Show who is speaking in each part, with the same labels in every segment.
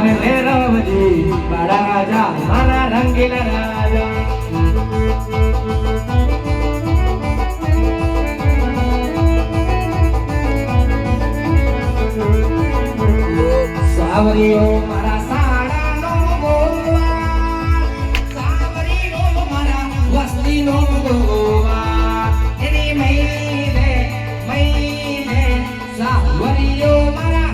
Speaker 1: આવે ભૈરવજી બાળા રાજા મારા રંગીલા રાજા સાવરીઓ મારા સાડાનો ગોવા મારા વસ્તીનો ગોવા એની મૈને મૈને સાવરીઓ મારા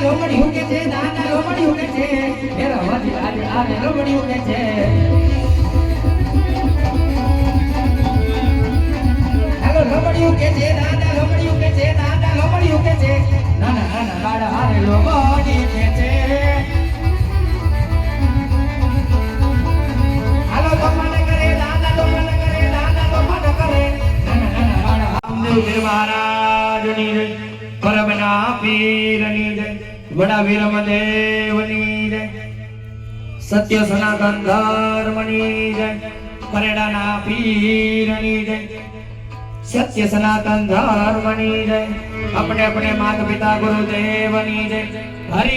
Speaker 1: દાદા લોમડીયું કે છે દાદા લોમડી કે છે એ રવાજી આજે આવે લોમડી કે છે. હેલો લોમડી કે છે દાદા લોમડી કે છે દાદા લોમડી કે છે. નાના નાના બાળા હારે લોમડી કે છે. હાલો લોમડ કરે દાદા લોમડ કરે દાદા લોમડ કરે. નાના નાના બાળા રામદેવ પીર મહારાજની જય, પરમના પીરની જય. વડા વીરમદેવની જય સત્ય સનાતન ધર્મની જય પરેડાના પીરની જય સત્ય સનાતન ધર્મની જય આપણે આપણે માતા પિતા ગુરુદેવની જય હરિ